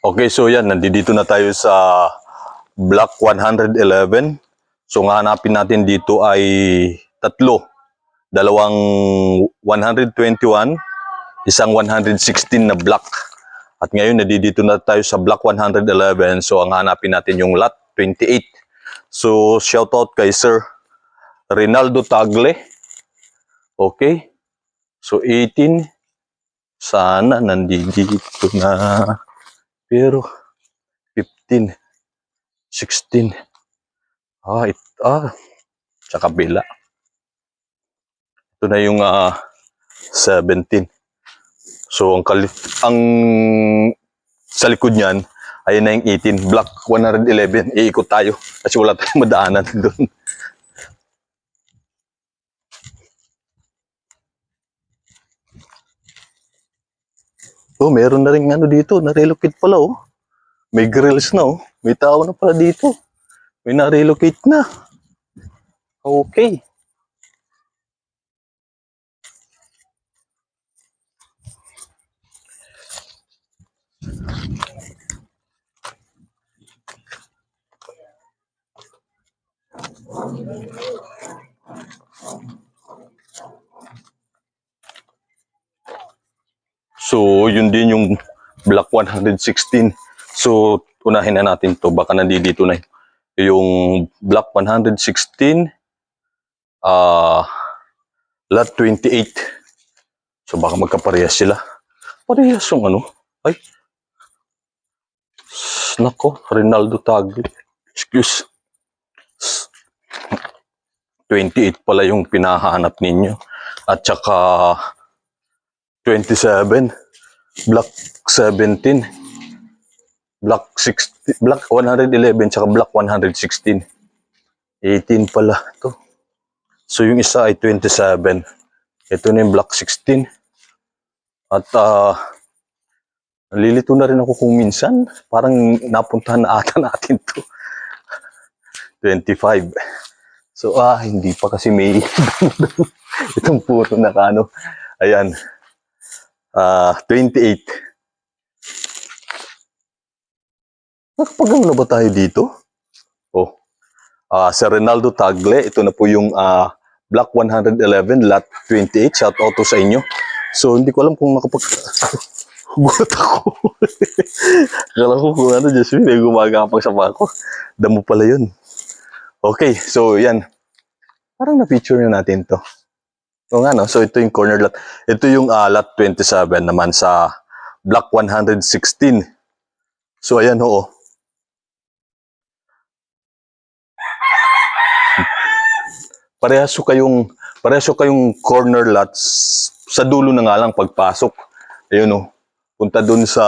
Okay, so yan, nandito na tayo sa block 111. So hanapin natin dito ay tatlo. Dalawang 121, isang 116 na block. At ngayon, nandito na tayo sa block 111. So ang hanapin natin yung lot 28. So shoutout kay Sir Rinaldo Tagle. Okay. So 18. Sana nandito na. Pero 15, 16. Ah, it, ah, sa kabila. Ito na yung ah, 17. So ang kalit ang sa likod niyan ayun na yung 18, block 111. Iikot tayo kasi wala tayong madaanan doon. Oh, meron na rin ano dito, na-relocate pala oh. May grills na oh. May tao na pala dito. May na-relocate na. Okay. So, yun din yung block 116. So, unahin na natin to. Baka nandito na yung block 116, ah, lot 28. So, baka magkaparehas sila. Parehas yung ano. Ay. Nako, Rinaldo Tagle. Excuse. S- 28 pala yung pinahanap ninyo. At saka 27, block 17, block 60, block 111, tsaka block 116. 18 pala to. So yung isa ay 27. Ito na yung block 16. At ah nalilito na rin ako kung minsan. Parang napuntahan na ata natin to. 25. So ah, hindi pa kasi may itong puro na kano. Ayan. Ah, 28. Nakapagano na ba tayo dito? Oh. Ah, Sir Ronaldo Tagle, ito na po yung ah, Block 111, Lot 28. Shout out to sa inyo. So, hindi ko alam kung nakapag... Gulat ako. Akala ko kung ano, Jasmine, gumagapang sa bako. Damo pala yun. Okay, so yan. Parang na-feature na natin to. O nga no, so ito yung corner lot. Ito yung ah, lot 27 naman sa block 116. So ayan ho. Parehas ho kayong parehas ho kayong corner lots sa dulo na nga lang pagpasok. Ayun oh. Punta dun sa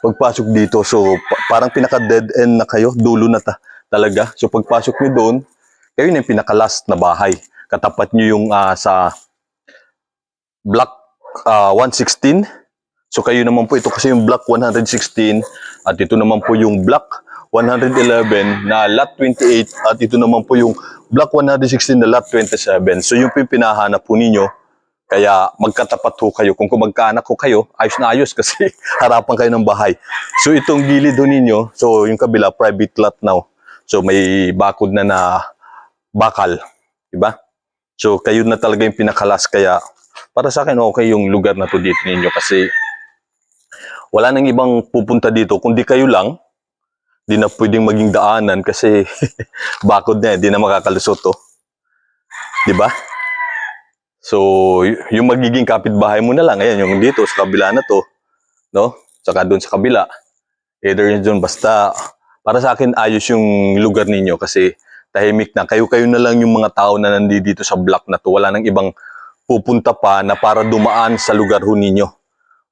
pagpasok dito. So pa- parang pinaka dead end na kayo, dulo na ta- talaga. So pagpasok niyo doon, kayo na yung pinaka last na bahay. Katapat niyo yung ah, sa block ah, 116. So kayo naman po ito kasi yung block 116 at ito naman po yung block 111 na lot 28 at ito naman po yung block 116 na lot 27. So yung pinahanap po ninyo. Kaya magkatapat ho kayo. Kung kumagkaanak ko kayo, ayos na ayos kasi harapan kayo ng bahay. So itong gilid ho ninyo, so yung kabila, private lot now. So may bakod na na bakal. Diba? So kayo na talaga yung pinakalas. Kaya para sa akin okay yung lugar na to dito ninyo kasi wala nang ibang pupunta dito kundi kayo lang di na pwedeng maging daanan kasi bakod na eh, di na makakalusot to. Di ba? So, yung magiging kapitbahay mo na lang, ayan, yung dito, sa kabila na to, no? Tsaka doon sa kabila. Either yun doon, basta, para sa akin, ayos yung lugar ninyo kasi tahimik na. Kayo-kayo na lang yung mga tao na nandito sa block na to. Wala nang ibang pupunta pa na para dumaan sa lugar ho ninyo.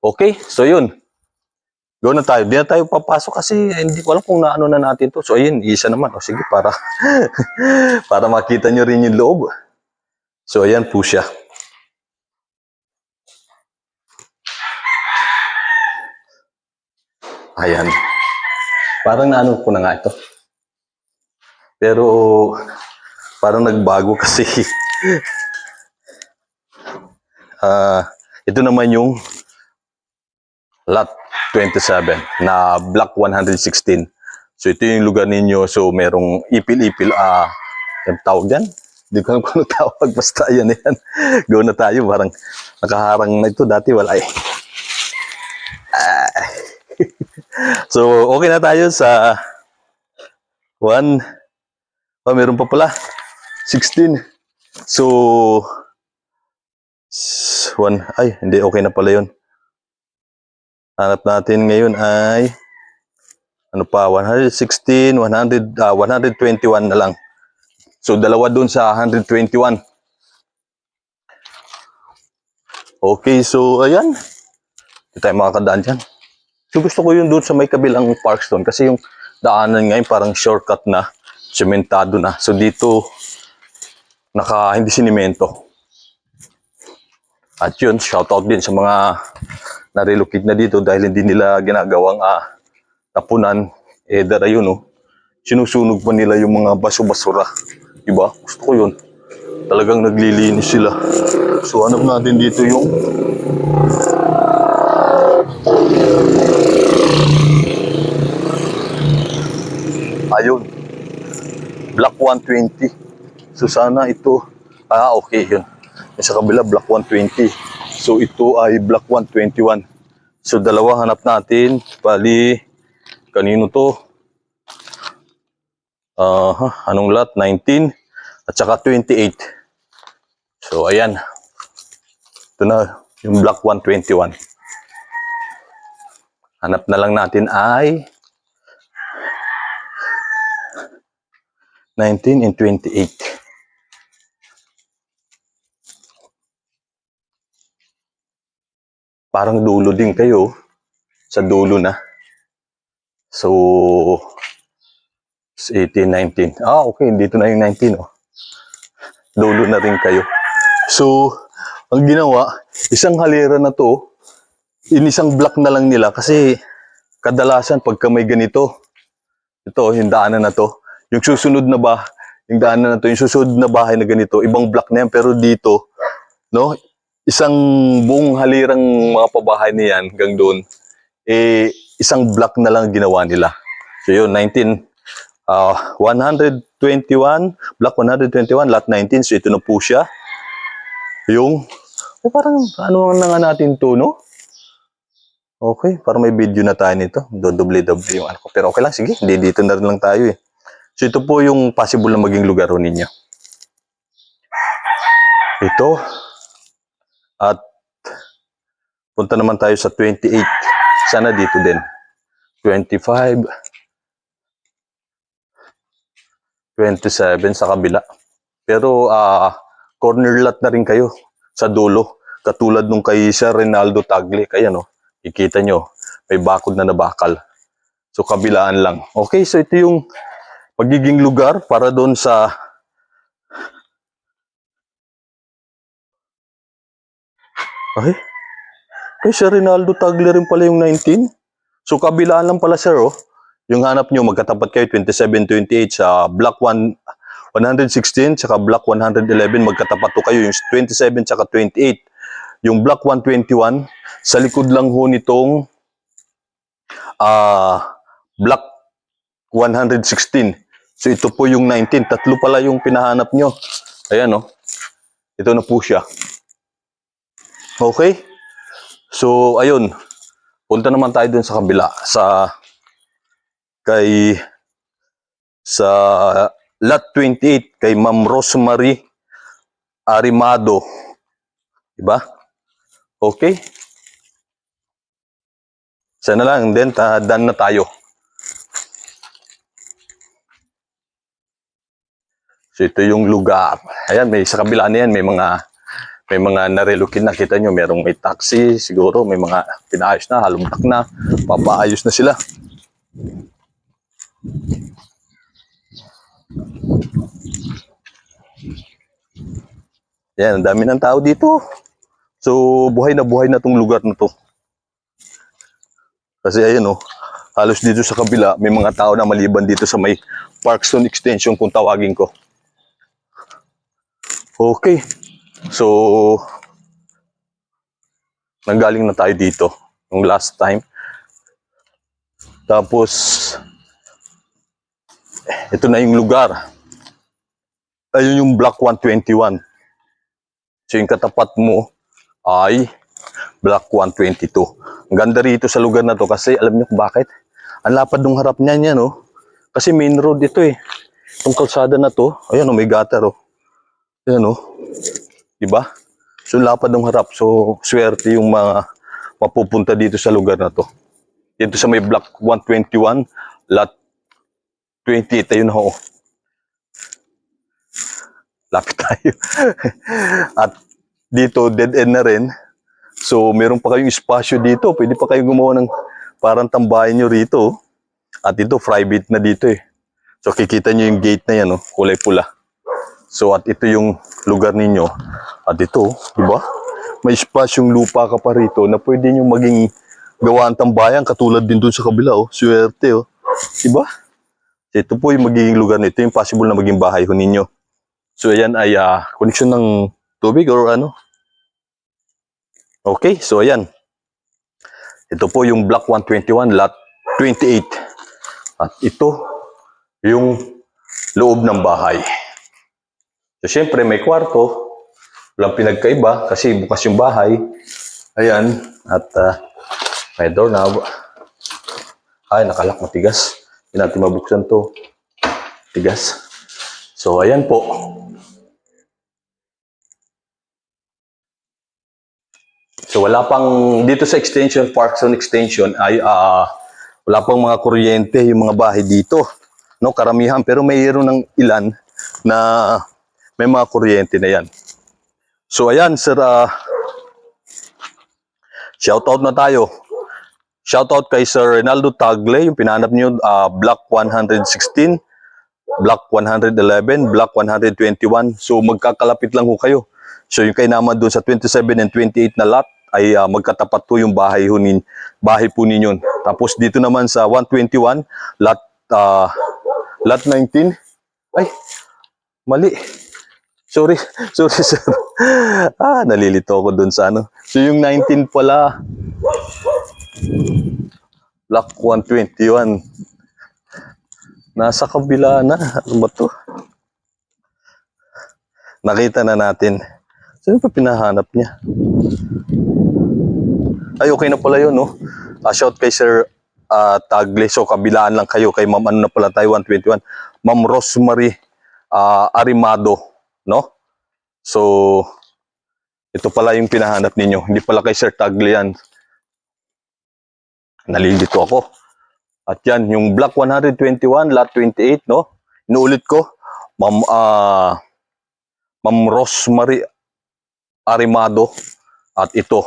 Okay? So, yun. Go na tayo. Di na tayo papasok kasi hindi ko alam kung naano na natin to. So, ayun, isa naman. O, sige, para, para makita nyo rin yung loob. So, ayan po siya. Ayan. Parang naano ko na nga ito. Pero, parang nagbago kasi. Ah, ito naman yung lot 27 na block 116. So ito yung lugar ninyo. So merong ipil-ipil. Ah, yung tawag dyan? Hindi ko alam kung ano tawag. Basta yan yan. Go na tayo. Parang nakaharang na ito. Dati wala eh. Ah. so okay na tayo sa 1. Oh, meron pa pala. 16. So, one, ay, hindi, okay na pala yun. Hanap natin ngayon ay, ano pa, 116, 100, ah, 121 na lang. So, dalawa dun sa 121. Okay, so, ayan. Hindi tayo makakadaan dyan. So, gusto ko yun doon sa may kabilang Parkstone kasi yung daanan ngayon parang shortcut na, sementado na. So, dito, naka, hindi sinimento. At yun, shoutout din sa mga narelocate na dito dahil hindi nila ginagawang ah, tapunan. Eh, dara yun, oh. Sinusunog pa nila yung mga baso-basura. Diba? Gusto ko yun. Talagang naglilinis sila. So, hanap natin dito yung Ayun. Block 120. So sana ito, ah okay yun. Yung Sa kabila, block 120. So ito ay block 121. So dalawa hanap natin. Bali, kanino to? Ah, anong lot? 19 at saka 28. So ayan. Ito na yung block 121. Hanap na lang natin ay 19 and 28. Parang dulo din kayo. Sa dulo na. So, 18, 19. Ah, okay. Dito na yung 19, oh. Dulo na rin kayo. So, ang ginawa, isang halera na to, in isang block na lang nila kasi kadalasan pagka may ganito, ito, yung daanan na to, yung susunod na ba, yung daanan na to, yung susunod na bahay na ganito, ibang block na yan, pero dito, no, isang buong halirang mga pabahay niyan hanggang doon, eh, isang block na lang ginawa nila. So yun, 19, ah 121, block 121, lot 19, so ito na po siya. Yung, eh, parang, ano na nga natin to, no? Okay, parang may video na tayo nito. Dodoble-doble yung ano ko. Pero okay lang, sige. Hindi, dito na rin lang tayo eh. So ito po yung possible na maging lugar ninyo. Ito. At punta naman tayo sa 28. Sana dito din. 25. 27 sa kabila. Pero ah corner lot na rin kayo sa dulo. Katulad nung kay Sir Rinaldo Tagle. Kaya no, ikita nyo, may bakod na nabakal. So kabilaan lang. Okay, so ito yung magiging lugar para doon sa Ay, kay Sir Rinaldo Tagle rin pala yung 19. So kabilaan lang pala sir, oh. Yung hanap nyo, magkatapat kayo 27-28 sa block 1, 116 tsaka block 111 magkatapat to kayo yung 27 tsaka 28 yung block 121 sa likod lang ho nitong ah block 116 so ito po yung 19 tatlo pala yung pinahanap nyo ayan oh ito na po siya okay so ayun punta naman tayo dun sa kabila sa kay sa lot 28 kay Ma'am Rosemary Arimado. Diba? Okay? Sana lang, then ta done na tayo. So ito yung lugar. Ayan, may sa kabila na yan, may mga may mga narelocate na kita nyo, merong may taxi, siguro may mga pinaayos na, halumtak na, papaayos na sila. Yan, ang dami ng tao dito. So, buhay na buhay na tong lugar na to. Kasi ayan oh, halos dito sa kabila, may mga tao na maliban dito sa may Parkstone Extension kung tawagin ko. Okay. So, nanggaling na tayo dito. Yung last time, Tapos, ito na yung lugar. Ayun yung Block 121. So yung katapat mo ay Block 122. Ang ganda rito sa lugar na to kasi alam niyo kung bakit? Ang lapad ng harap niya niya, no? Kasi main road ito eh. Itong kalsada na to, ayan oh, may gutter oh. Ayan oh. Diba? So lapad ng harap. So swerte yung mga mapupunta dito sa lugar na to. Dito sa may block 121, lot 28, ayun ho. Lapit tayo. At dito, dead end na rin. So, meron pa kayong espasyo dito. Pwede pa kayong gumawa ng parang tambayan nyo rito. At ito, private na dito eh. So, kikita nyo yung gate na yan, oh, kulay pula. So, at ito yung lugar ninyo. At ito, di ba? May espasyong lupa ka pa rito na pwede nyo maging gawaan tambayan katulad din dun sa kabila, oh. Swerte, oh. Di ba? So, ito po yung magiging lugar nito. Yung possible na maging bahay ho ninyo. So, ayan ay ah, connection ng tubig or ano. Okay, so ayan. Ito po yung block 121, lot 28. At ito, yung loob ng bahay. So, syempre, may kwarto. Walang pinagkaiba kasi bukas yung bahay. Ayan. At ah, may doorknob. Ay, nakalak matigas. Hindi natin mabuksan to. Tigas. So, ayan po. So, wala pang, dito sa extension, Park Zone Extension, ay ah, wala pang mga kuryente yung mga bahay dito. No, karamihan. Pero mayroon ng ilan na may mga kuryente na yan. So, ayan, sir. ah, shoutout na tayo. Shoutout kay Sir Renaldo Tagle, yung pinanap niyo, ah, Block 116, Block 111, Block 121. So magkakalapit lang ho kayo. So yung kay naman doon sa 27 and 28 na lot ay ah, magkatapat po yung bahay ho nin, bahay po ninyo. Tapos dito naman sa 121, lot ah, lot 19. Ay, mali. Sorry, sorry sir. ah, nalilito ako doon sa ano. So yung 19 pala, Block 121. Nasa kabila na. Ano ba to? Nakita na natin. Saan pa pinahanap niya? Ay, okay na pala yun, no? Ah, shout kay Sir ah, Tagle. So, kabilaan lang kayo kay Ma'am, ano na pala tayo, 121. Ma'am Rosemary ah, Arimado, no? So, ito pala yung pinahanap ninyo. Hindi pala kay Sir Tagle yan. Nalilito ako. At yan, yung block 121, lot 28, no? Inuulit ko, Ma'am, ah, Ma'am Rosemary Arimado. At ito,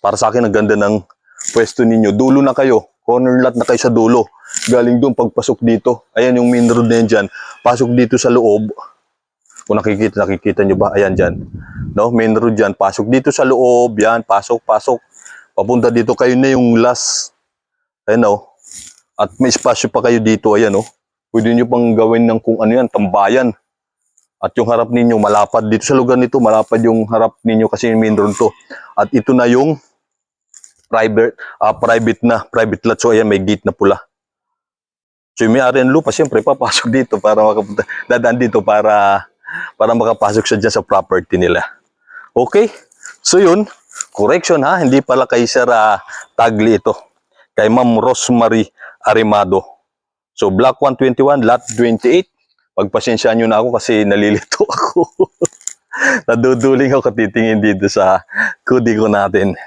para sa akin, ang ganda ng pwesto ninyo. Dulo na kayo. Corner lot na kayo sa dulo. Galing doon, pagpasok dito. Ayan yung main road na yan dyan. Pasok dito sa loob. Kung nakikita, nakikita nyo ba? Ayan dyan. No? Main road dyan. Pasok dito sa loob. Yan, pasok, pasok. Papunta dito kayo na yung last. Ayan o. At may espasyo pa kayo dito. Ayan o. Pwede nyo pang gawin ng kung ano yan, tambayan. At yung harap ninyo malapad dito sa lugar nito, malapad yung harap ninyo kasi main road to. At ito na yung private ah, private na, private lot. So ayan may gate na pula. So yung may-ari ng lupa, siyempre papasok dito para makapunta, dadaan dito para para makapasok siya dyan sa property nila. Okay? So yun, correction ha, hindi pala kay Sir ah, Tagli ito. Kay Ma'am Rosemary Arimado. So block 121, lot 28. Pagpasensyaan nyo na ako kasi nalilito ako. Naduduling ako titingin dito sa kudi ko natin.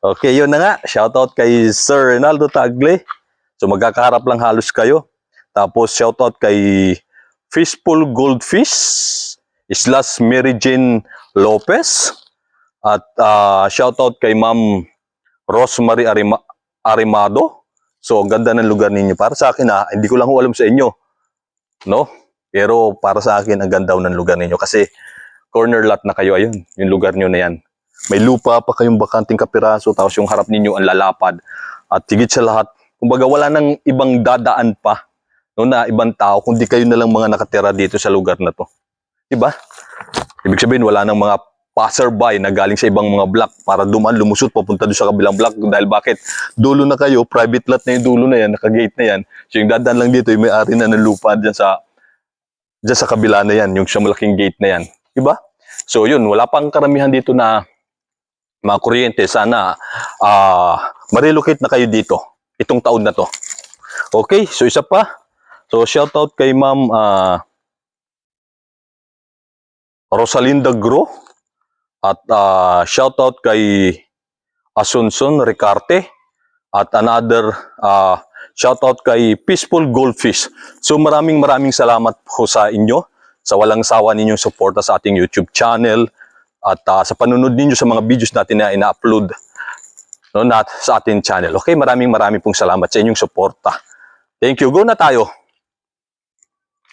Okay, yun na nga. Shoutout kay Sir Ronaldo Tagle. So magkakaharap lang halos kayo. Tapos shoutout kay Fishful Goldfish, Islas Mary Jane Lopez. At ah, shoutout kay Ma'am Rosemary Arima- Arimado. So, ang ganda ng lugar ninyo. Para sa akin, ah, hindi ko lang ho alam sa inyo. No? Pero para sa akin, ang ganda ng lugar ninyo. Kasi corner lot na kayo. Ayun, yung lugar nyo na yan. May lupa pa kayong bakanting kapiraso. Tapos yung harap ninyo ang lalapad. At higit sa lahat, kumbaga wala nang ibang dadaan pa. No, na ibang tao, kundi kayo na lang mga nakatira dito sa lugar na to. Diba? Ibig sabihin, wala nang mga passerby na galing sa ibang mga block para dumaan, lumusot, papunta doon sa kabilang block. Dahil bakit? Dulo na kayo, private lot na yung dulo na yan, nakagate na yan. So yung dadaan lang dito, yung may-ari na ng lupa dyan sa, dyan sa kabila na yan, yung sa malaking gate na yan. Diba? So yun, wala pang karamihan dito na mga kuryente. Sana ah ma-relocate na kayo dito itong taon na to. Okay, so isa pa. So shoutout kay Ma'am ah, Rosalinda Gro at ah, shoutout kay Asunson Ricarte at another ah, shoutout kay Peaceful Goldfish. So maraming maraming salamat po sa inyo sa walang sawa ninyong suporta sa ating YouTube channel at ah, sa panunod ninyo sa mga videos natin na ina-upload no, na, sa ating channel. Okay, maraming maraming pong salamat sa inyong suporta. Thank you. Go na tayo.